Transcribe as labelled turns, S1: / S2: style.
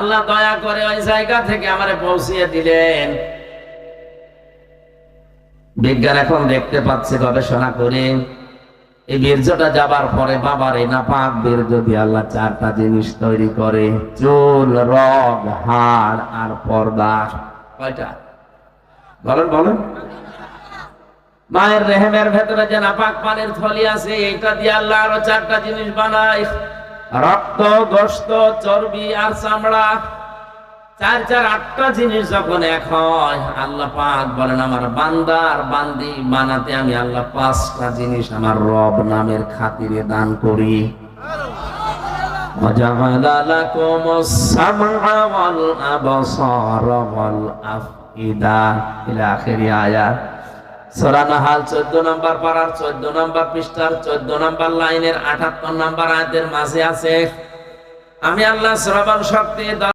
S1: আল্লাহ দয়া করে ওই জায়গা থেকে আমারে পৌঁছিয়ে দিলেন। বিজ্ঞান এখন দেখতে পাচ্ছে, গবেষণা করে। এই বীর্যটা যাবার পরে বাবার এই নাপাক বীর্য দিয়ে আল্লাহ চারটা জিনিস তৈরি করে। চুল, রগ, হাড় আর পর্দা। কয়টা? বলেন বলেন। মায়ের রেহেমের ভেতরে যে নাপাক পানির থলি আছে, এইটা দিয়ে আল্লাহ আরও চারটা জিনিস বানায়। রক্ত গোস্ত চর্বি আর চামড়া চার চার আটটা জিনিস যখন এক হয় আল্লাহ পাক বলেন আমার বান্দা আর বান্দি বানাতে আমি আল্লাহ পাঁচটা জিনিস আমার রব নামের খাতিরে দান করি وجعل لكم السمع والأبصار والأفئدة إلى آخر آية সূরা নাহাল 14 নম্বর পারার 14 নম্বর পৃষ্ঠার 14 নম্বর লাইনের 78 নম্বর আয়াতের মাঝে আছে, আমি আল্লাহ শ্রবণ শক্তি